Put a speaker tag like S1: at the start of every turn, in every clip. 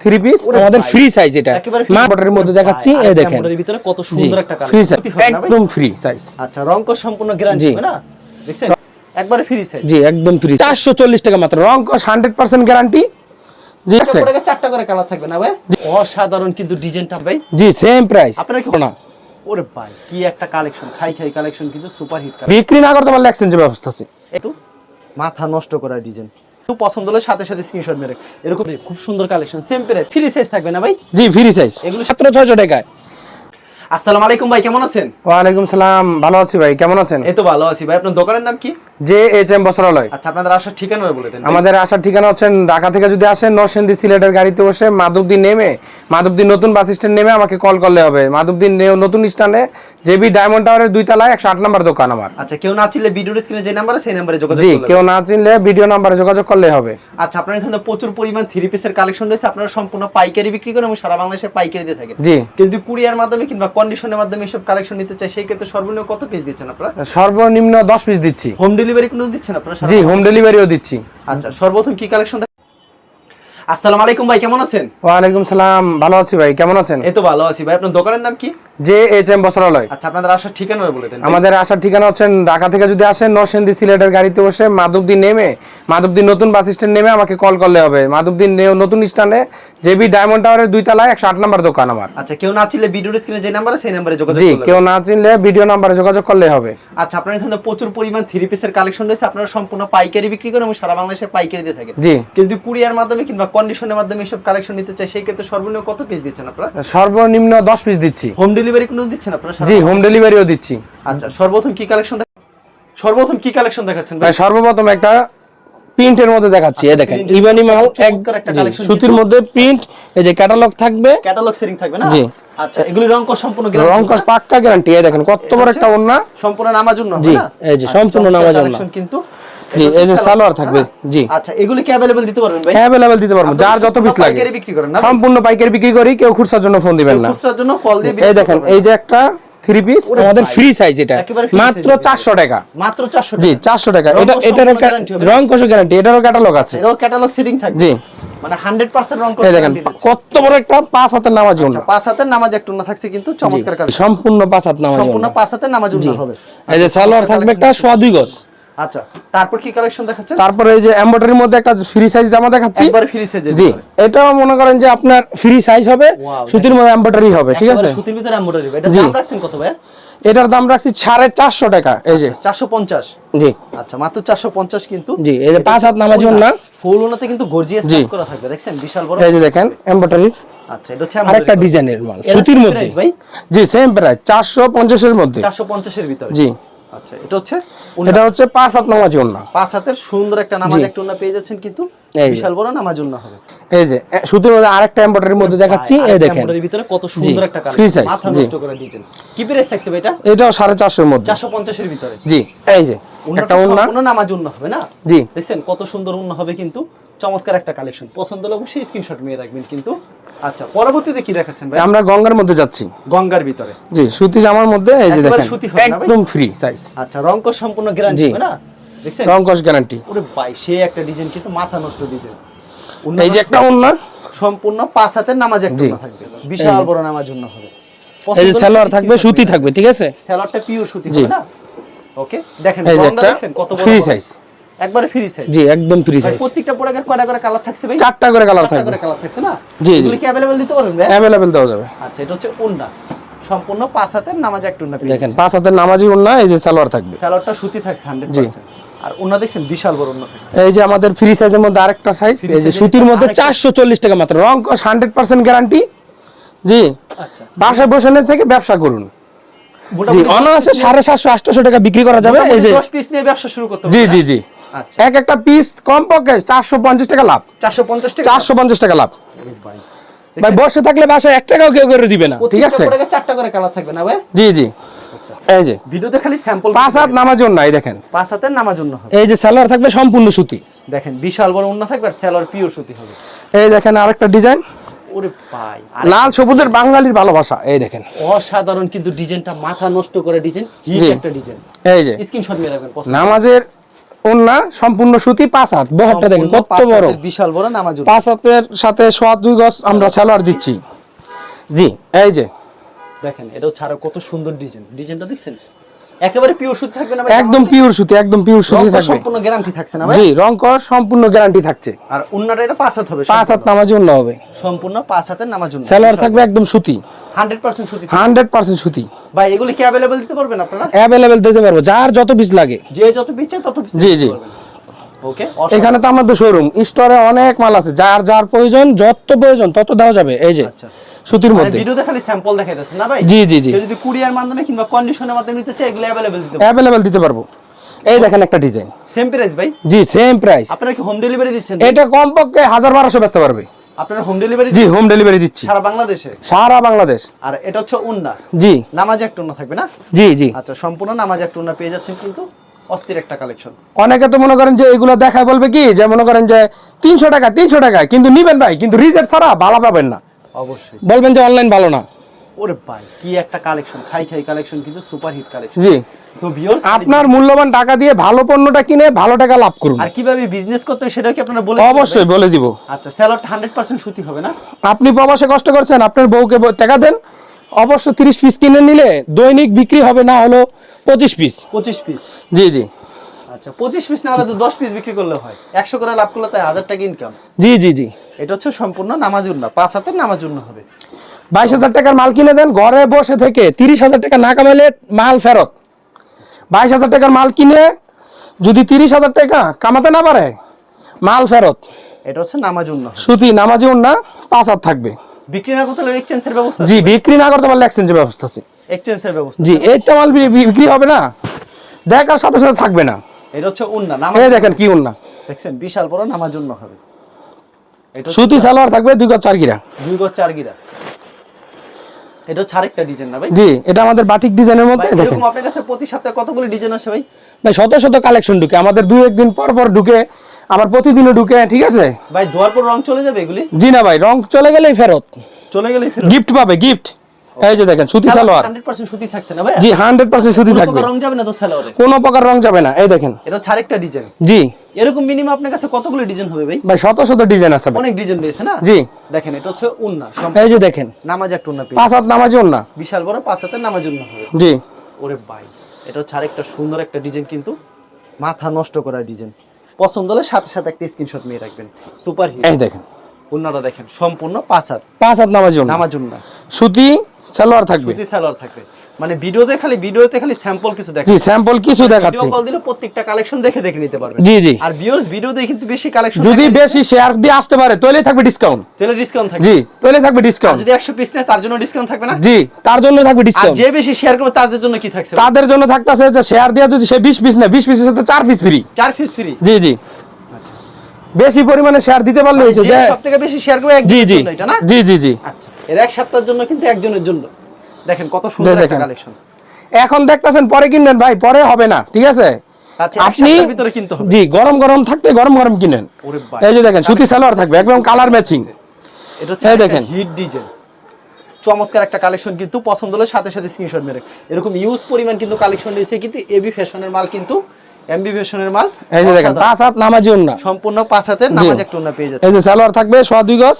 S1: Three piece আমাদের free size এটা। মধ্যে দেখাচ্ছি এই দেখেন।
S2: ভিতরে কত সুন্দর একটা
S1: ফ্রি সাইজ একদম ফ্রি সাইজ
S2: আচ্ছা রং সম্পূর্ণ গ্যারান্টি হবে না? দেখছেন? একবারে ফ্রি সাইজ
S1: জি একদম ফ্রি চারশো চল্লিশ টাকা মাত্র। রং কস হান্ড্রেড পার্সেন্ট গ্যারান্টি জি আছে।
S2: চারটা করে কালার থাকবে না ভাই? অসাধারণ কিন্তু ডিজাইনটা ভাই।
S1: জি সেম প্রাইস
S2: আপনারা কি
S1: না।
S2: ওরে ভাই কি একটা কালেকশন খাই খাই কালেকশন কিন্তু সুপার হিট
S1: বিক্রি না করতে পারলে এক্সচেঞ্জের ব্যবস্থা আছে।
S2: একটু মাথা নষ্ট করা ডিজাইন খুব পছন্দ হলে সাথে সাথে স্ক্রিনশট মেরে। এরকম খুব সুন্দর collection same price free size থাকবে না ভাই?
S1: জি ফ্রি সাইজ
S2: এগুলো
S1: মাত্র ছয়শো টাকায়।
S2: আসসালামু আলাইকুম ভাই কেমন আছেন?
S1: ওয়ালাইকুম সালাম ভালো আছি ভাই কেমন আছেন?
S2: এই তো ভালো আছি ভাই আপনার দোকানের নাম কি?
S1: যে এইচ এম বস্ত্রালয়।
S2: আচ্ছা আপনাদের আসার ঠিকানা বলে দেন।
S1: আমাদের আসার ঠিকানা হচ্ছে ঢাকা থেকে যদি আসেন নরসিংদী সিলেটের গাড়িতে বসে মাধবদী নেমে মাধবদী নতুন বাস স্ট্যান্ড নেমে আমাকে কল করলে হবে। মাধবদী নতুন স্ট্যান্ডে জেবি ডায়মন্ড টাওয়ারের দুই তলায় একশো আট নম্বর দোকান আমার।
S2: আচ্ছা কেউ না চিনলে ভিডিওর স্ক্রিনে যে নাম্বার আছে সেই নাম্বারে যোগাযোগ
S1: জি কেউ না চিনলে ভিডিও নাম্বারে যোগাযোগ করলে হবে।
S2: আচ্ছা আপনার এখানে প্রচুর পরিমাণ থ্রি পিসের কালেকশন রয়েছে আপনারা সম্পূর্ণ পাইকারি বিক্রি করেন এবং সারা বাংলাদেশে পাইকারি দিয়ে থাকেন।
S1: জি।
S2: কেউ যদি কুরিয়ার মাধ্যমে কিংবা কন্ডিশনের মাধ্যমে এসব কালেকশন নিতে চাই সেই ক্ষেত্রে সর্বনিম্ন কত পিস দিচ্ছেন আপনারা?
S1: সর্বনিম্ন দশ পিস দিচ্ছি।
S2: হোম ডেলিভারি কোনো দিচ্ছেন আপনারা?
S1: জি হোম ডেলিভারিও দিচ্ছি।
S2: আচ্ছা সর্বপ্রথম কি কালেকশন আসসালামু আলাইকুম ভাই কেমন আছেন?
S1: ওয়া আলাইকুম সালাম ভালো আছি ভাই কেমন আছেন?
S2: এই তো ভালো আছি ভাই আপনার দোকানের নাম কি?
S1: যে এইচ এম বস্ত্রালয়।
S2: আচ্ছা আপনাদের আসার ঠিকানা বলে দেন।
S1: আমাদের আসার ঠিকানা হচ্ছে ঢাকা থেকে যদি আসেন নরসিংদী সিলেটের গাড়িতে বসে মাধবদী নেমে মাধবদী নতুন বাস স্ট্যান্ড নেমে আমাকে কল করলে হবে। মাধবদী নতুন স্ট্যান্ডে জেবি ডায়মন্ড টাওয়ারের দুই তলায় একশো আট নম্বর দোকান আমার।
S2: আচ্ছা কেউ না চিনলে ভিডিওর স্ক্রিনে যে নাম্বার সেই নাম্বারে যোগাযোগ
S1: জি কেউ না চিনলে ভিডিও নাম্বারে যোগাযোগ করলে হবে।
S2: আচ্ছা আপনার এখানে প্রচুর পরিমাণ থ্রি পিসের কালেকশন রয়েছে। আপনারা সম্পূর্ণ পাইকারি বিক্রি করেন এবং সারা বাংলাদেশে পাইকারি দিয়ে থাকেন।
S1: জি।
S2: কেউ যদি কুরিয়ার মাধ্যমে কিংবা কন্ডিশনের মাধ্যমে এসব কালেকশন নিতে চাই সেই ক্ষেত্রে সর্বনিম্ন কত পিস দিচ্ছেন আপনারা?
S1: সর্বনিম্ন দশ পিস দিচ্ছি।
S2: হোম ডেলিভারি কোনো দিচ্ছেন আপনারা?
S1: জি হোম ডেলিভারিও দিচ্ছি।
S2: আচ্ছা সর্বপ্রথম কি কালেকশন সর্বপ্রথম কি কালেকশন দেখাচ্ছেন ভাই?
S1: সর্বপ্রথম একটা প্রিন্টের মধ্যে দেখাচ্ছি এই দেখেন। ইবানি মাল এক
S2: একটা collection
S1: সুতির মধ্যে প্রিন্ট এই যে ক্যাটালগ থাকবে।
S2: ক্যাটালগ সেটিং থাকবে না?
S1: জি।
S2: আচ্ছা এগুলি রং কস সম্পূর্ণ
S1: রং
S2: guarantee
S1: পাক্কা গ্যারান্টি এই দেখেন কত বড় একটা ওন্না
S2: সম্পূর্ণ নামার জন্য
S1: জি, এই যে
S2: আচ্ছা,
S1: সম্পূর্ণ জন্য।
S2: collection কিন্তু
S1: জি,
S2: এটা
S1: এই যে
S2: হচ্ছে
S1: সালোয়ার
S2: না?
S1: থাকবে, জি।
S2: আচ্ছা এগুলি কি अवेलेबल দিতে পারবেন ভাই
S1: অ্যাভেলেবেল দিতে পারবো
S2: আপনারা
S1: যার যত
S2: সম্পূর্ণ
S1: পিস লাগে
S2: পাইকারি বিক্রি করেন না ভাই?
S1: সম্পূর্ণ পাইকারি বিক্রি করি কেউ খুচরার জন্য ফোন দিবেন না
S2: খুচরার জন্য কল দিয়ে
S1: এই দেখেন এই যে একটা থ্রি পিস
S2: ওরে
S1: আমাদের
S2: ভাই।
S1: ফ্রি সাইজ এটা
S2: একেবারে free
S1: মাত্র
S2: size এর
S1: চারশো টাকা
S2: মাত্র 400
S1: জি
S2: টাকা
S1: চারশো টাকা
S2: রং
S1: এটা
S2: কস
S1: এটার
S2: সম্পূর্ণ guarantee হবে।
S1: রং কষ গ্যারান্টি এটারও ক্যাটালগ আছে
S2: এরও ক্যাটালগ সেটিং থাকবে
S1: জি
S2: মানে 100% রং কস
S1: এই দেখেন
S2: guarantee দিচ্ছে।
S1: কত বড় একটা পাঁচ হাতের নামাজ
S2: আচ্ছা পাঁচ হাতের নামাজ একটু না থাকছে কিন্তু চমৎকার কালেকশন
S1: সম্পূর্ণ পাঁচ হাত নামাজ
S2: সম্পূর্ণ পাঁচ হাতের নামাজ
S1: জি
S2: হবে
S1: এই যে সালোয়ার থাকবে একটা সোয়া দুই গজ
S2: আচ্ছা তারপর কি কালেকশন দেখাচ্ছেন?
S1: তারপরে এই যে এমব্রয়ডারির মধ্যে একটা ফ্রি সাইজ জামা দেখাচ্ছি।
S2: একবার ফ্রি সাইজের
S1: জি এটাও মনে করেন যে আপনার ফ্রি সাইজ হবে সুতির মধ্যে এমব্রয়ডারি হবে ঠিক আছে?
S2: সুতির ভিতরে এমব্রয়ডারি এটা দাম রাখছেন কত ভাই
S1: এটার দাম রাখছি সাড়ে চারশো টাকা এই যে।
S2: 450
S1: জি।
S2: আচ্ছা মাত্র 450 কিন্তু।
S1: জি এই যে পাঁচ হাত নামাজ না
S2: ফুল ওনাতে কিন্তু গর্জিয়াস কাজ করা থাকবে দেখছেন? বিশাল বড়।
S1: এই যে দেখেন এমব্রয়ডারি
S2: আচ্ছা এটা হচ্ছে
S1: আরেকটা ডিজাইনের মাল সুতির মধ্যে।
S2: ভাই?
S1: জি সেম প্রাইস চারশো পঞ্চাশের মধ্যে।
S2: 450 এর ভিতরে।
S1: জি।
S2: আচ্ছা এটা হচ্ছে
S1: এটা হচ্ছে পাঁচ হাত নামাজ ওন্না
S2: পাঁচ হাতের সুন্দর একটা নামাজ একটা ওন্না পেয়ে যাচ্ছেন কিন্তু। বিশাল বড় হবে?
S1: এই যে এ, সুতির মধ্যে আরেকটা এমব্রয়ডারির মধ্যে দেখাচ্ছি এই দেখেন।
S2: ভিতরে কত সুন্দর একটা কালার মাথা নষ্ট করা ডিজাইন কি প্রাইস থাকছে এটা?
S1: এটাও সাড়ে চারশোর মধ্যে।
S2: 450 এর ভিতরে।
S1: জি এই যে একটা ওন্না
S2: হবে না?
S1: জি।
S2: কত সুন্দর হবে কিন্তু। চমৎকার একটা কালেকশন পছন্দ হলে অবশ্যই স্ক্রিনশট নিয়ে রাখবেন কিন্তু। আচ্ছা পরবর্তীতে কি দেখাচ্ছেন ভাই?
S1: আমরা গঙ্গার মধ্যে যাচ্ছি।
S2: গঙ্গার ভিতরে।
S1: জি সুতি জামার মধ্যে এই যে দেখেন একদম ফ্রি সাইজ
S2: আচ্ছা রং কস সম্পূর্ণ গ্যারান্টি হবে না?
S1: রং কস গ্যারান্টি
S2: ওরে ভাই সে একটা ডিজাইন কিন্তু মাথা নষ্ট ডিজাইন
S1: এই যে একটা ওন্না
S2: সম্পূর্ণ পাঁচ হাতের নামাজ একটা
S1: জি।
S2: উন্না থাকবে বিশাল বড় নামাজ উন্ন হবে
S1: এই যে সালোয়ার থাকবে সুতি থাকবে ঠিক আছে
S2: সালোয়ারটা পিওর সুতি
S1: জি।
S2: হবে না ওকে দেখেন
S1: এই যে
S2: রংটা
S1: একটা
S2: দেখছেন কত বড়
S1: ফ্রি
S2: বড়।
S1: সাইজ
S2: একবারে ফ্রি সাইজ
S1: জি একদম ফ্রি
S2: ভাই
S1: সাইজ
S2: প্রত্যেকটা প্রোডাক্টের কয়টা করে কালার থাকছে ভাই
S1: চারটা করে কালার
S2: চারটা
S1: থাকবে
S2: করে কালার থাকছে না
S1: জি, জি।
S2: এগুলি কি अवेलेबल দিতে পারবেন ভাই
S1: অ্যাভেলেবেল দেওয়া যাবে
S2: আচ্ছা এটা হচ্ছে উন্না সম্পূর্ণ পাঁচ হাতের নামাজ একটা উন্না পেয়ে
S1: দেখেন পাঁচ হাতের নামাজি ওন্না এই যে সালোয়ার থাকবে
S2: সালোয়ারটা সুতি থাকছে 100% আর উন্না দেখছেন বিশাল বড় থাকছে
S1: এই যে আমাদের ফ্রি সাইজের মধ্যে আরেকটা সাইজ এই যে সুতির মধ্যে
S2: আরেকটা-
S1: চারশো চল্লিশ টাকা মাত্র। রং কস হান্ড্রেড পার্সেন্ট গ্যারান্টি জি।
S2: আচ্ছা।
S1: বাসায় বসে থেকে ব্যবসা করুন। জি অনায়াসে সাড়ে সাতশো আটশো টাকা বিক্রি করা যাবে। এই যে
S2: 10 পিস নিয়ে ব্যবসা শুরু করতে
S1: জি জি জি।
S2: আচ্ছা।
S1: এক একটা পিস কম পক্ষে চারশো পঞ্চাশ টাকা লাভ।
S2: 450 টাকা?
S1: চারশো পঞ্চাশ টাকা লাভ।
S2: ভাই।
S1: ভাই বসে থাকলে বাসায় এক টাকাও কেউ করে দিবে না। ঠিক আছে?
S2: প্রত্যেকটা প্রোডাক্টে চারটা করে কালার থাকবে না ভাই?
S1: জি জি।
S2: আচ্ছা।
S1: এই যে।
S2: ভিডিওতে খালি স্যাম্পল
S1: পাঁচ হাত নামার জন্য এই দেখেন।
S2: পাঁচ হাতের নামাজ উন্না হবে।
S1: এই যে সালোয়ার থাকবে সম্পূর্ণ সুতি।
S2: দেখেন বিশাল বড় উন্না থাকবে আর সালোয়ার পিওর সুতি হবে।
S1: এই দেখেন আরেকটা ডিজাইন
S2: ওরে ভাই
S1: লাল সবুজের বাঙালির ভালোবাসা এই দেখেন।
S2: অসাধারণ কিন্তু ডিজাইনটা মাথা নষ্ট করে ডিজাইন হিট একটা ডিজাইন।
S1: এই যে।
S2: স্ক্রিনশট নিয়ে রাখবেন
S1: নামাজের ওন্না সম্পূর্ণ সুতি পাঁচ হাত। বহরটা দেখেন কত বড়।
S2: বিশাল বড় নামাজ
S1: পাঁচ হাতের সাথে সোয়া দুই গজ আমরা সালোয়ার দিচ্ছি। জি এই যে।
S2: দেখেন এটাও ছাড়া কত সুন্দর ডিজাইন। ডিজাইনটা দেখছেন? একেবারে পিওর সুতি থাকবে না
S1: একদম পিওর সুতি একদম পিওর সুতি থাকবে।
S2: সম্পূর্ণ গ্যারান্টি থাকছে না ভাই?
S1: জি রং কর সম্পূর্ণ গ্যারান্টি থাকছে।
S2: আর উন্নাটা এটা পাঁচ হাত হবে
S1: পাঁচ হাত নামাজি অন্য হবে।
S2: সম্পূর্ণ পাঁচ হাতের নামাজ উন্না
S1: সালোয়ার থাকবে একদম সুতি।
S2: হান্ড্রেড পার্সেন্ট সুতি
S1: হান্ড্রেড পার্সেন্ট সুতি।
S2: ভাই এগুলি কি অ্যাভেলেবল দিতে পারবেন আপনারা?
S1: অ্যাভেলেবেল দিতে পারব যার যত পিস লাগে।
S2: যে যত পিচ্ছে তত পিস
S1: জি, জি।
S2: ওকে
S1: এখানে তো আমাদের শোরুম স্টোরে অনেক মাল আছে যার যার প্রয়োজন যত প্রয়োজন তত দেওয়া যাবে এই যে
S2: আচ্ছা।
S1: সুতির
S2: মানে
S1: মধ্যে।
S2: ভিডিওতে খালি স্যাম্পল দেখাইতেছেন না ভাই?
S1: জি জি জি।
S2: যদি কুরিয়ার মাধ্যমে কিংবা কন্ডিশনের মাধ্যমে নিতে চায় এগুলো অ্যাভেলেবল দিতে
S1: অ্যাভেলেবেল দিতে পারব। এই দেখেন একটা ডিজাইন
S2: সেম প্রাইস ভাই?
S1: জি সেম প্রাইস
S2: আপনারা কি হোম ডেলিভারি দিচ্ছেন
S1: এটা কমপক্ষে হাজার বারোশো বেচতে পারবে।
S2: আপনারা হোম ডেলিভারি
S1: জি হোম ডেলিভারি দিচ্ছি।
S2: সারা বাংলাদেশে?
S1: সারা বাংলাদেশ।
S2: আর এটা হচ্ছে উন্না?
S1: জি।
S2: নামাজ একটা উন্না থাকবে না?
S1: জি জি।
S2: আচ্ছা সম্পূর্ণ নামাজ একটা উন্না পেয়ে যাচ্ছেন কিন্তু। অস্থির একটা কালেকশন
S1: অনেকে তো মনে করেন যে এগুলো দেখায় বলবে কি যে মনে করেন যে তিনশো টাকা তিনশো টাকা কিন্তু নিবেন ভাই কিন্তু ছাড়া ভালো পাবেন না।
S2: অবশ্যই।
S1: বলবেন যে অনলাইন ভালো না।
S2: ওরে ভাই কি একটা কালেকশন খাই খাই কালেকশন কিন্তু সুপার হিট কালেকশন
S1: জি।
S2: তো ভিউয়ার্স
S1: আপনার মূল্যবান টাকা দিয়ে ভালো পণ্যটা কিনে ভালো টাকা লাভ করুন।
S2: আর কীভাবে বিজনেস করতে হয় সেটাও কি আপনারা বলে
S1: অবশ্যই বলে দিব।
S2: আচ্ছা স্যালাড হান্ড্রেড পার্সেন্ট সুতি হবে না?
S1: আপনি প্রবাসে কষ্ট করছেন আপনার বউকে টাকা দেন অবশ্য তিরিশ পিস কিনে নিলে দৈনিক বিক্রি হবে না হলো পঁচিশ পিস
S2: পঁচিশ পিস
S1: জি জি।
S2: আচ্ছা পঁচিশ পিস না হলে তো দশ পিস বিক্রি করলে হয়। একশো করে লাভ করলে তাই হাজার টাকা ইনকাম
S1: জি জি জি।
S2: এটা হচ্ছে সম্পূর্ণ নামাজ উন্না পাঁচ হাতের নামাজ উন্না হবে।
S1: বাইশ হাজার টাকার মাল কিনে দেন ঘরে বসে থেকে তিরিশ হাজার টাকা না কামাইলে মাল ফেরত। বাইশ হাজার টাকার মাল কিনে যদি তিরিশ হাজার টাকা কামাতে না পারে মাল ফেরত।
S2: এটা হচ্ছে নামাজ উন্না হবে।
S1: সুতি নামাজি না পাঁচ হাত থাকবে।
S2: বিক্রি না করতে এক্সচেঞ্জের ব্যবস্থা
S1: জি বিক্রি না করতে পারলে এক্সচেঞ্জের ব্যবস্থা আছে।
S2: এক্সচেঞ্জের ব্যবস্থা
S1: জি এই তো মাল বিক্রি হবে না। দেখার সাথে সাথে থাকবে না।
S2: এটা হচ্ছে উন্না নামাজ
S1: এই দেখেন কি উন্না।
S2: দেখছেন? বিশাল বড় নামাজ উন্না হবে। এটা
S1: সুতি সালোয়ার থাকবে দুই গজ চার গিরা।
S2: দুই গজ চার গিরা। এটা হচ্ছে আরেকটা ডিজাইন না ভাই?
S1: জি এটা আমাদের বাটিক ডিজাইনের মধ্যে দেখেন।
S2: এরকম আপনার কাছে প্রতি সপ্তাহে কতগুলো ডিজাইন আসে ভাই?
S1: ভাই শত শত কালেকশন ঢুকে। আমাদের দুই একদিন পর পর ঢুকে আবার প্রতিদিনও ঢুকে ঠিক আছে?
S2: ভাই ধোয়ার পর রং চলে যাবে এগুলি?
S1: জি না ভাই রং চলে গেলেই ফেরত।
S2: চলে গেলে
S1: গিফট পাবে গিফট এই যে দেখেন সুতি সালোয়ার।
S2: হান্ড্রেড পার্সেন্ট সুতি থাকছে না ভাই?
S1: জি হান্ড্রেড পার্সেন্ট সুতি থাকবে।
S2: কোনো রং যাবে না তো সালোয়ারে?
S1: কোনো প্রকার রং যাবে না এই দেখেন।
S2: এটা আরেকটা ডিজাইন
S1: জি।
S2: এরকম মিনিমাম আপনার কাছে কতগুলো ডিজাইন হবে ভাই?
S1: ভাই শত শত ডিজাইন আছে।
S2: অনেক ডিজাইন রয়েছে না?
S1: জি।
S2: দেখেন এটা হচ্ছে উন্না
S1: এই যে দেখেন।
S2: নামাজ একটা উন্না
S1: পাঁচ হাত নামাজ উন্না।
S2: বিশাল বড় পাঁচ হাতের নামাজ উন্না হবে।
S1: জি।
S2: ওরে ভাই এটা হচ্ছে আরেকটা সুন্দর একটা ডিজাইন কিন্তু মাথা নষ্ট করা ডিজাইন পছন্দ হলে সাথে সাথে একটা স্ক্রিনশট নিয়ে রাখবেন। সুপার হিট
S1: এই দেখেন।
S2: অন্যটা দেখেন সম্পূর্ণ পাঁচ হাত।
S1: পাঁচ হাত নামাজ জন্য
S2: নামাজ জন্য
S1: সুতি সালোয়ার থাকবে।
S2: সুতি সালোয়ার থাকবে। মানে ভিডিওতে খালি ভিডিওতে খালি স্যাম্পল কিছু
S1: জি স্যাম্পল কিছু দেখাচ্ছি।
S2: ভিডিও কল দিলে প্রত্যেকটা কালেকশন দেখে দেখে নিতে পারবেন।
S1: জি জি।
S2: আর ভিউয়ার্স ভিডিও দেখে কিন্তু বেশি কালেকশন
S1: যদি বেশি শেয়ার দিয়ে আসতে পারে তাহলেই থাকবে ডিসকাউন্ট
S2: তাহলে ডিসকাউন্ট থাকবে।
S1: জি তাহলে থাকবে ডিসকাউন্ট
S2: যদি 100 পিস নেয় তার জন্য ডিসকাউন্ট থাকবে না?
S1: জি তার জন্য থাকবে ডিসকাউন্ট আর
S2: যে বেশি শেয়ার করবে তাদের জন্য কি থাকছে?
S1: তাদের জন্য থাকতেছে যে শেয়ার দিয়ে যদি সে বিশ পিস নেয় বিশ পিসের সাথে চার পিস ফ্রি
S2: চার পিস ফ্রি
S1: জি জি। বেশি পরিমাণে শেয়ার দিতে পারলে হয়েছে
S2: যে সবথেকে বেশি শেয়ার করবে
S1: জি জি।
S2: এটা না?
S1: জি জি জি।
S2: আচ্ছা এর এক সপ্তাহের জন্য কিন্তু একজনের জন্য। দেখেন কত সুন্দর একটা কালেকশন
S1: এখন দেখতেছেন পরে কিনবেন ভাই পরে হবে না ঠিক আছে?
S2: আচ্ছা
S1: আপনি
S2: ভিতরে কিনতে হবে।
S1: জি গরম গরম থাকতে গরম গরম কিনেন। এই যে দেখেন সুতি সালোয়ার থাকবে একদম কালার ম্যাচিং
S2: এটা হচ্ছে
S1: দেখেন।
S2: হিট ডিজাইন চমৎকার একটা কালেকশন কিন্তু পছন্দ হলে সাথে সাথে স্ক্রিনশট মেরে। এরকম ইউজ পরিমাণ কিন্তু কালেকশন দিয়েছে কিন্তু এবি ফ্যাশনের মাল কিন্তু মাল।
S1: এই যে দেখেন পাঁচ হাত নামাজি না
S2: সম্পূর্ণ পাঁচ নামাজ একটা উন্না পেয়ে যাচ্ছে
S1: এই যে সালোয়ার থাকবে সোয়া দুই গজ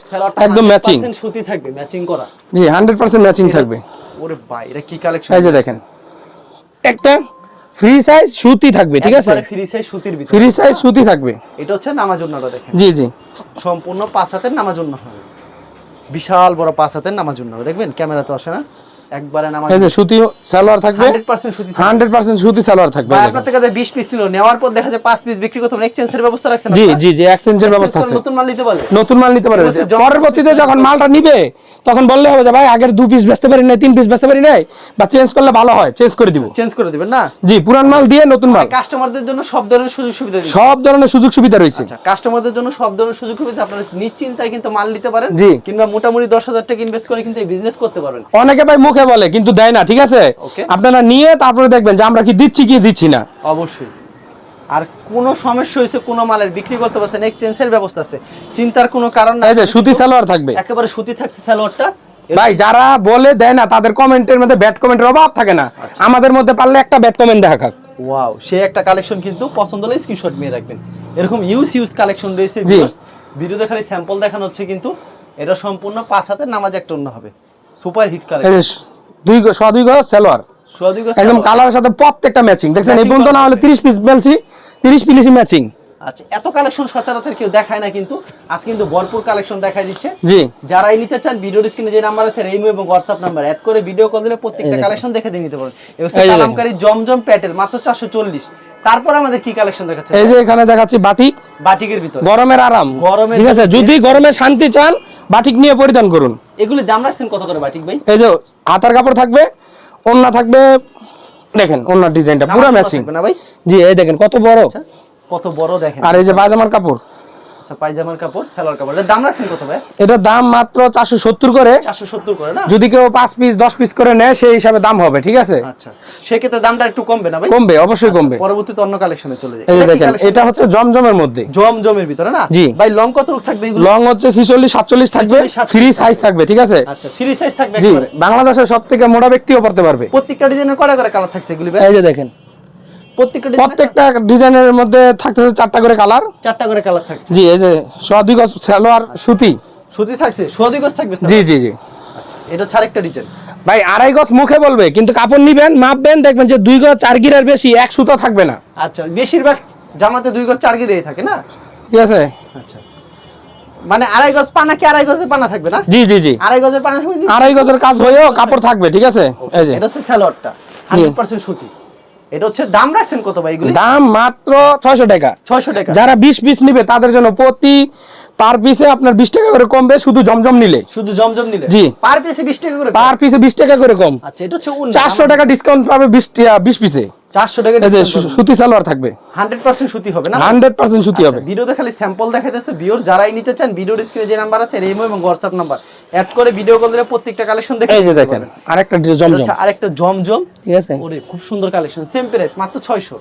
S1: একদম ম্যাচিং
S2: সুতি থাকবে ম্যাচিং করা।
S1: জি হান্ড্রেড পার্সেন্ট ম্যাচিং থাকবে।
S2: ওরে ভাই এটা কি কালেকশন
S1: এই যে দেখেন একটা ফ্রি সাইজ সুতি থাকবে ঠিক আছে?
S2: ফ্রি সাইজ সুতির ভিতরে।
S1: ফ্রি সাইজ সুতি থাকবে।
S2: এটা হচ্ছে নামাজ উন্নাটা দেখেন।
S1: জি জি।
S2: সম্পূর্ণ পাঁচ হাতের নামাজ উন্না হবে বিশাল বড় পাঁচ হাতের নামাজ হবে দেখবেন? ক্যামেরা তো আসে না? একবারে নামাজ
S1: এই যে সুতি সালোয়ার থাকবে।
S2: হান্ড্রেড পার্সেন্ট সুতি থাকবে।
S1: হান্ড্রেড পার্সেন্ট সুতি সালোয়ার থাকবে।
S2: ভাই
S1: এই
S2: আপনার
S1: দেখেন।
S2: থেকে বিশ পিস ছিল নেওয়ার পর দেখা যায় পাঁচ পিস বিক্রি করতে এক্সচেঞ্জের ব্যবস্থা রাখছেন
S1: জি জি জি এক্সচেঞ্জের ব্যবস্থা আছে।
S2: নতুন মাল নিতে পারবে
S1: নতুন মাল নিতে পারবে পরবর্তীতে যখন মালটা নিবে তখন বললে হবে যে ভাই আগের দু পিস বেচতে পারি নাই তিন পিস বেচতে পারি নাই বা চেঞ্জ করলে ভালো হয় চেঞ্জ করে দিব।
S2: চেঞ্জ করে দিবেন না?
S1: জি পুরান মাল দিয়ে নতুন মাল।
S2: কাস্টমারদের জন্য সব ধরনের সুযোগ সুবিধা
S1: সব ধরনের সুযোগ সুবিধা রয়েছে।
S2: আচ্ছা কাস্টমারদের জন্য সব ধরনের সুযোগ সুবিধা আপনারা নিশ্চিন্তায় কিন্তু মাল নিতে পারেন। কিংবা মোটামুটি দশ হাজার টাকা ইনভেস্ট করে কিন্তু বিজনেস করতে পারবেন।
S1: অনেকে ভাই মুখে বলে কিন্তু দেয় না ঠিক আছে? আপনারা নিয়ে তারপরে দেখবেন যে আমরা কি দিচ্ছি কি দিচ্ছি না।
S2: অবশ্যই। আর কোনো সমস্যা হয়েছে কোনো মালের বিক্রি করতে পারছেন এক্সচেঞ্জের ব্যবস্থা আছে। চিন্তার কোনো কারণ না
S1: এই যে সুতি সালোয়ার থাকবে।
S2: একেবারে সুতি থাকছে সালোয়ারটা।
S1: ভাই যারা বলে দেয় না তাদের কমেন্টের মধ্যে ব্যাড কমেন্টের অভাব থাকে না।
S2: আচ্ছা।
S1: আমাদের মধ্যে পারলে একটা ব্যাড কমেন্ট দেখা খাক।
S2: ওয়াও সে একটা কালেকশন কিন্তু পছন্দ হলে স্ক্রিনশট নিয়ে রাখবেন। এরকম ইউজ ইউজ কালেকশন রয়েছে। ভিডিওতে খালি স্যাম্পল দেখানো হচ্ছে কিন্তু এটা সম্পূর্ণ পাঁচ হাতের নামাজ একটা অন্য হবে। সুপার হিট কালেকশন
S1: দুই সোয়া দুই গজ সালোয়ার। একদম কালারের সাথে প্রত্যেকটা ম্যাচিং দেখছেন এই পর্যন্ত না হলে
S2: করা
S1: তিরিশ পিস বলছি তিরিশ পিলিশি ম্যাচিং
S2: আচ্ছা এত কালেকশন সচরাচর কেউ দেখায় না কিন্তু আজ কিন্তু ভরপুর কালেকশন দেখায় দিচ্ছে।
S1: জি।
S2: যারাই নিতে চান ভিডিওর স্ক্রিনে যে নাম্বার আছে রেইমো এবং নাম্বার অ্যাড করে ভিডিও কল দিলে প্রত্যেকটা কালেকশন দেখে দিয়ে নিতে পারেন এবার
S1: এই
S2: কালামকারী জমজম প্যাটেল মাত্র চারশো চল্লিশ। তারপর আমাদের কি কালেকশন দেখাচ্ছে?
S1: এই যে এখানে দেখাচ্ছি বাটিক।
S2: বাটিকের ভিতর।
S1: গরমের আরাম।
S2: গরমের
S1: ঠিক আছে যদি গরমে শান্তি চান বাটিক নিয়ে পরিধান করুন।
S2: এগুলো দাম রাখছেন কত করে বাটিক ভাই?
S1: এই যে হাতার কাপড় থাকবে ওন্না থাকবে দেখেন ওন্নার ডিজাইনটা পুরো ম্যাচিং
S2: না ভাই?
S1: জি এই দেখেন কত বড়।
S2: আচ্ছা কত বড় দেখেন।
S1: আর এই যে পাজামার কাপড়
S2: আচ্ছা পায়জামার কাপড় সালোয়ার কাপড়। এর দাম রাখছেন কত ভাই?
S1: এটার দাম মাত্র চারশো সত্তর করে।
S2: চারশো সত্তর করে না?
S1: যদি কেউ পাঁচ পিস দশ পিস করে নেয় সেই হিসাবে দাম হবে ঠিক আছে?
S2: আচ্ছা সেক্ষেত্রে দামটা একটু কমবে না ভাই?
S1: কমবে অবশ্যই কমবে।
S2: পরবর্তীতে অন্য কালেকশনে চলে
S1: এই
S2: এটা
S1: দেখেন? এটা হচ্ছে জমজমের মধ্যে।
S2: জমজমের ভিতরে না?
S1: জি।
S2: ভাই লং কত রূপ থাকবে এগুলো?
S1: লং হচ্ছে ছিচল্লিশ সাতচল্লিশ থাকবে।
S2: 47, 47
S1: ফ্রি সাইজ থাকবে। ঠিক আছে?
S2: আচ্ছা ফ্রি সাইজ থাকবে একবারে।
S1: বাংলাদেশের সব থেকে মোটা ব্যক্তিও পড়তে পারবে।
S2: প্রত্যেকটা ডিজাইনের কয়টা করে কালার থাকছে এগুলি ভাই?
S1: এই যে দেখেন
S2: প্রত্যেকটা
S1: প্রত্যেকটা ডিজাইনের মধ্যে থাকতেছে চারটা করে কালার।
S2: চারটা করে কালার থাকছে।
S1: জি এই যে সোয়া দুই গজ সালোয়ার সুতি।
S2: সুতি থাকছে? গজ থাকবে
S1: জি জি জি।
S2: আচ্ছা এটা ছাড় একটা ডিজাইন
S1: ভাই আড়াই গজ মুখে বলবে কিন্তু কাপড় নিবেন মাপবেন দেখবেন যে দুই গজ চার গিরার বেশি এক সুতো থাকবে না।
S2: আচ্ছা বেশিরভাগ জামাতে দুই গজ চার গিরেই থাকে না?
S1: ঠিক আছে।
S2: আচ্ছা। মানে আড়াই গজ পানা কি আড়াই গজের পানা থাকবে না?
S1: জি জি জি।
S2: আড়াই গজের পানা থাকবে
S1: আড়াই গজের কাজ হয়েও কাপড় থাকবে ঠিক আছে? এই যে।
S2: এটা হচ্ছে হান্ড্রেড পার্সেন্ট সুতি। এটা হচ্ছে দাম রাখছেন কত ভাই এগুলি?
S1: দাম মাত্র ছয়শো টাকা।
S2: ছয়শো টাকা।
S1: যারা বিশ পিস নিবে তাদের জন্য প্রতি পার পিসে আপনার বিশ টাকা করে কমবে শুধু জমজম নিলে।
S2: শুধু জমজম নিলে?
S1: জি।
S2: পার পিসে বিশ টাকা করে
S1: পার পিসে বিশ টাকা করে কম।
S2: আচ্ছা এটা হচ্ছে
S1: চারশো টাকা ডিসকাউন্ট পাবে বিশ বিশ পিসে।
S2: চারশো টাকা
S1: এই যে সুতি সালোয়ার থাকবে।
S2: হান্ড্রেড পার্সেন্ট সুতি হবে না?
S1: হান্ড্রেড পার্সেন্ট সুতি হবে।
S2: ভিডিওতে খালি স্যাম্পল দেখাইতেছে ভিউর যারাই নিতে চান ভিডিওর স্ক্রিনে যে নাম্বার আছে রেমো এবং হোয়াটসঅ্যাপ নাম্বার অ্যাড করে ভিডিও কল দিলে প্রত্যেকটা কালেকশন দেখে
S1: এই যে দেখেন আরেকটা জমজম।
S2: হচ্ছে আরেকটা জমজম।
S1: ঠিক আছে?
S2: ওরে খুব সুন্দর কালেকশন সেম প্রাইস মাত্র ছয়শো।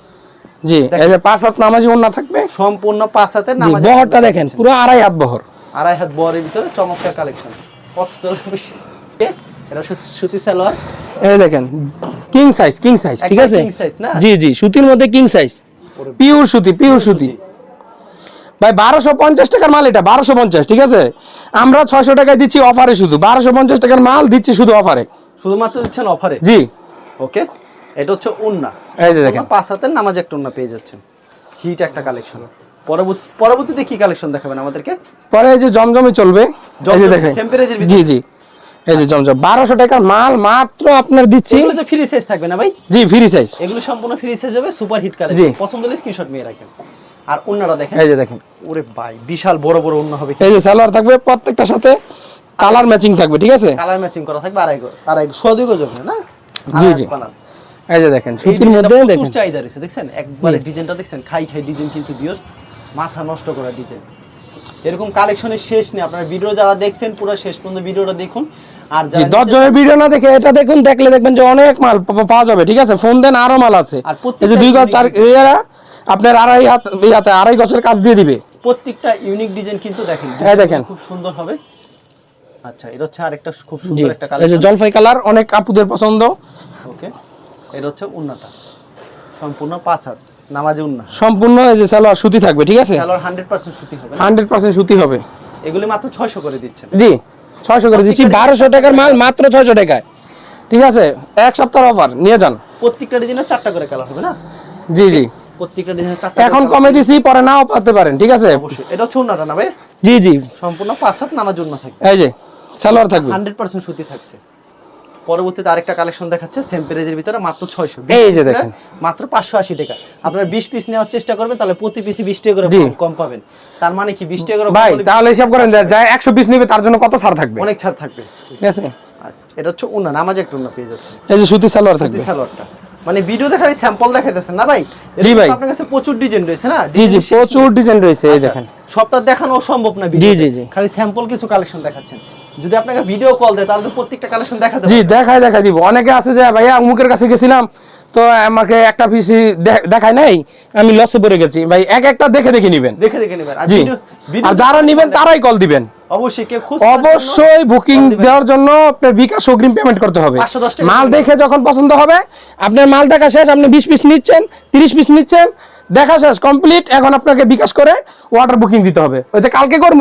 S1: জি এই যে পাঁচ হাত নামাজি ওন্না থাকবে।
S2: সম্পূর্ণ পাঁচ হাতের
S1: জি, বহরটা দেখেন পুরো আড়াই হাত বহর।
S2: আড়াই হাত বরের ভিতরে চমৎকার কালেকশন। এটা সুতি সালোয়ার।
S1: এই দেখেন কিং সাইজ কিং সাইজ ঠিক আছে?
S2: না?
S1: জি জি সুতির মধ্যে কিং সাইজ
S2: ওরে
S1: পিওর সুতি পিওর সুতি। ভাই বারোশো পঞ্চাশ টাকার মাল এটা বারোশো পঞ্চাশ ঠিক আছে? আমরা ছয়শো টাকায় দিচ্ছি অফারে শুধু। বারোশো পঞ্চাশ টাকার মাল দিচ্ছি শুধু অফারে
S2: শুধুমাত্র দিচ্ছেন অফারে
S1: জি।
S2: ওকে এটা হচ্ছে উন্না।
S1: এই যে দেখেন।
S2: পাঁচ হাতের নামাজ একটা উন্না পেয়ে যাচ্ছেন। হিট একটা কালেকশন পরবর্তী পরবর্তীতে কি কালেকশন দেখাবেন আমাদেরকে?
S1: পরে এই যে জমজমে চলবে এই যে দেখেন? জি জি। এই যে জমজম টাকার মাল মাত্র আপনার দিচ্ছি।
S2: এগুলো তো ফ্রি সাইজ থাকবে না ভাই?
S1: জি ফ্রি সাইজ
S2: এগুলো সম্পূর্ণ ফ্রি সাইজ হবে সুপার হিট। কালেকশন পছন্দ হলে স্ক্রিনশট নিয়ে রাখবেন আর দেখেন।
S1: এই যে দেখেন।
S2: ওরে ভাই বিশাল বড় বড় হবে
S1: এই যে সালোয়ার থাকবে প্রত্যেকটার সাথে কালার ম্যাচিং থাকবে ঠিক আছে?
S2: কালার ম্যাচিং করা থাকবে আড়াই আড়াই সদুই গজ হবে না?
S1: জি, জি। এই যে দেখেন সুতির মধ্যে দেখেন।
S2: চাহিদা রয়েছে দেখছেন? একবারে ডিজাইনটা দেখছেন খাই খাই ডিজাইন কিন্তু দিওস মাথা নষ্ট করা ডিজাইন এরকম কালেকশনের শেষ নেই। আপনারা ভিডিও যারা দেখছেন পুরো শেষ পর্যন্ত ভিডিওটা দেখুন। আর
S1: জি দশ জনের ভিডিও না দেখে এটা দেখুন দেখলে দেখবেন যে অনেক মাল পাওয়া যাবে ঠিক আছে? ফোন দেন আরও মাল আছে।
S2: আর
S1: যে দুই গজ চার এরা আপনার আড়াই হাত এই হাতে আড়াই গছের কাজ দিয়ে দিবে।
S2: প্রত্যেকটা ইউনিক ডিজাইন কিন্তু দেখেন।
S1: এই দেখেন।
S2: খুব সুন্দর হবে। আচ্ছা এটা হচ্ছে আরেকটা খুব সুন্দর একটা কালার
S1: এই যে জলপাই কালার অনেক আপুদের পছন্দ।
S2: ওকে এটা হচ্ছে উন্নাটা। সম্পূর্ণ পাঁচ হাত। নামাজে উন্না
S1: সম্পূর্ণ এই যে সালোয়ার সুতি থাকবে ঠিক আছে?
S2: হান্ড্রেড পার্সেন্ট সুতি হবে না?
S1: হান্ড্রেড পার্সেন্ট সুতি হবে।
S2: এগুলি মাত্র ছয়শো করে দিচ্ছেন।
S1: জি ছয়শো করে দিচ্ছি। বারোশো টাকার মাল মাত্র ছয়শো টাকায়। ঠিক আছে? এক সপ্তাহ অফার নিয়ে যান।
S2: প্রত্যেকটা ডিজাইনে চারটা করে কালার হবে না?
S1: জি জি।
S2: প্রত্যেকটা ডিজাইনে চারটা
S1: এখন কমে দিছি পরে নাও পাতে পারেন ঠিক আছে?
S2: অবশ্যই। এটা হচ্ছে উন্নাটা না ভাই?
S1: জি জি।
S2: সম্পূর্ণ পাঁচ হাত নামাজ উন্না থাকবে।
S1: এই যে সালোয়ার থাকবে।
S2: হান্ড্রেড পার্সেন্ট সুতি থাকছে। পরবর্তীতে আরেকটা কালেকশন দেখাচ্ছে সেম প্রাইজের ভিতরে মাত্র ছয়শো।
S1: এই যে দেখেন।
S2: মাত্র পাঁচশো আশি টাকা। আপনারা বিশ পিস নেওয়ার চেষ্টা করবেন তাহলে প্রতি পিসে বিশ টাকা করে কম- পাবেন। তার মানে কি বিশ টাকা করে
S1: ভাই তাহলে হিসাব করেন যা একশো পিস নিবে তার জন্য কত ছাড় থাকবে?
S2: অনেক ছাড় থাকবে।
S1: ঠিক আছে।
S2: এটা হচ্ছে উন্না নামাজ একটা উন্না পেয়ে যাচ্ছে
S1: এই যে সুতি সালোয়ার থাকবে।
S2: সালোয়ারটা। মানে ভিডিও দেখার স্যাম্পল দেখাইতেছেন না ভাই?
S1: জি ভাই।
S2: আপনার কাছে প্রচুর ডিজাইন রয়েছে না?
S1: জি জি প্রচুর ডিজাইন রয়েছে এই
S2: আচ্ছা,
S1: দেখেন।
S2: সবটা দেখানো সম্ভব না
S1: জি,
S2: ভিডিও
S1: জি, জি।
S2: খালি স্যাম্পল কিছু কালেকশন দেখাচ্ছেন। যদি আপনাকে ভিডিও কল দেয় তাহলে তো প্রত্যেকটা কালেকশন দেখাতে
S1: জি। দেখাই দেখাই দিব। অনেকে আছে যে ভাইয়া অমুকের কাছে গেছিলাম তো আমাকে একটা পিসি দেখায় নাই আমি লসে পড়ে গেছি। ভাই এক একটা দেখে দেখে নিবেন।
S2: দেখে দেখে নেবেন। আর
S1: যারা নিবেন তারাই কল দিবেন।
S2: অবশ্যই
S1: বুকিং দেওয়ার জন্য আপনার বিকাশ অগ্রিম পেমেন্ট করতে হবে। মাল দেখে যখন পছন্দ হবে আপনার মাল দেখা শেষ আপনি বিশ পিস নিচ্ছেন তিরিশ পিস নিচ্ছেন দেখা শেষ কমপ্লিট এখন আপনাকে বিকাশ করে ওয়াটার বুকিং দিতে হবে। ওই যে কালকে করব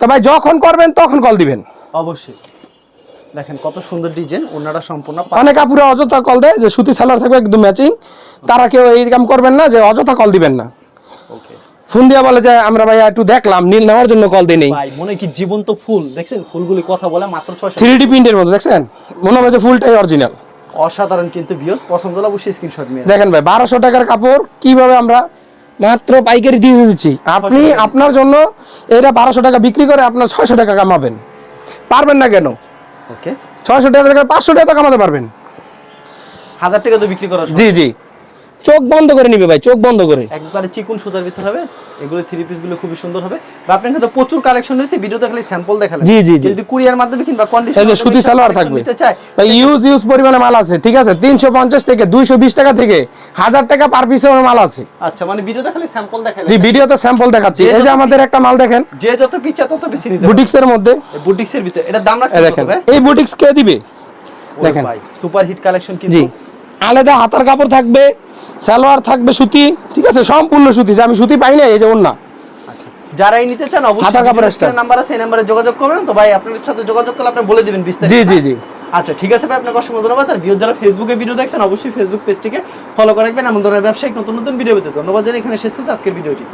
S1: তো ভাই যখন করবেন তখন কল দিবেন।
S2: অবশ্যই। দেখেন কত সুন্দর ডিজাইন ওনারা সম্পূর্ণ
S1: অনেক আপুরা অযথা কল দেয় যে সুতি সালোয়ার থাকবে একদম ম্যাচিং তারা কেউ এই কাম করবেন না যে অযথা কল দিবেন না।
S2: ওকে।
S1: ফোন দিয়া বলে যে আমরা ভাই একটু দেখলাম নীল নেওয়ার জন্য কল দিই নেই।
S2: ভাই মনে কি জীবন্ত ফুল। দেখছেন ফুলগুলি কথা বলে মাত্র ছয়শো
S1: থ্রি ডি প্রিন্টের মতো দেখছেন? মনে হয় যে ফুলটাই অরিজিনাল
S2: অসাধারণ কিন্তু ভিউস পছন্দ হলে অবশ্যই স্ক্রিনশট নিয়ে
S1: দেখেন ভাই বারোশো টাকার কাপড় কীভাবে আমরা মাত্র পাইকারি দিয়ে দিচ্ছি। আপনি আপনার জন্য এটা বারোশো টাকা বিক্রি করে আপনার ছয়শো টাকা কামাবেন। পারবেন না কেন?
S2: ওকে।
S1: ছয়শো টাকা পাঁচশো টাকা তো কামাতে পারবেন।
S2: হাজার টাকা তো বিক্রি করা
S1: জি জি। চোখ বন্ধ করে নিবে ভাই চোখ বন্ধ করে।
S2: একবারে চিকুন সুতার ভিতর হবে এগুলো থ্রি পিসগুলো খুবই সুন্দর হবে। বা আপনার কিন্তু প্রচুর কালেকশন রয়েছে ভিডিওতে খালি স্যাম্পল দেখালেন।
S1: জি, জি।
S2: যদি কুরিয়ার মাধ্যমে কিংবা কন্ডিশন
S1: এই যে সুতি সালোয়ার থাকবে। ভাই ইউজ ইউজ পরিমাণে মাল আছে ঠিক আছে? তিনশো পঞ্চাশ থেকে দুইশো বিশ টাকা থেকে হাজার টাকা পার পিসের মাল আছে।
S2: আচ্ছা মানে ভিডিওতে খালি স্যাম্পল দেখালেন।
S1: জি ভিডিওতে স্যাম্পল দেখাচ্ছি। এই যে আমাদের একটা মাল দেখেন।
S2: যে যত পিচ্ছা তত বেশি নিতে
S1: বুটিক্সের মধ্যে।
S2: বুটিক্সের ভিতরে এটা দাম রাখছে
S1: এই দেখেন
S2: ভাই?
S1: এই বুটিক্স কে দিবে? দেখেন।
S2: ভাই সুপার হিট কালেকশন কিন্তু।
S1: আলাদা হাতার কাপড় থাকবে সালোয়ার থাকবে সুতি ঠিক আছে? সম্পূর্ণ সুতি যে আমি সুতি পাই না এই যে ওর না
S2: আচ্ছা যারাই নিতে চান অবশ্যই। নাম্বার আছে এই নাম্বারে যোগাযোগ করবেন। তো ভাই আপনাদের সাথে যোগাযোগ করলে আপনি বলে দিবেন বিস্তারিত।
S1: জি জি জি।
S2: আচ্ছা ঠিক আছে ভাই আপনাকে অসংখ্য ধন্যবাদ। আর ভিডিও যারা ফেসবুকে ভিডিও দেখছেন অবশ্যই ফেসবুক পেজটিকে ফলো করে রাখবেন। এমন ধরনের ব্যবসায়িক নতুন নতুন ভিডিও পেতে ধন্যবাদ জানাই এখানে শেষ করছি আজকের ভিডিওটি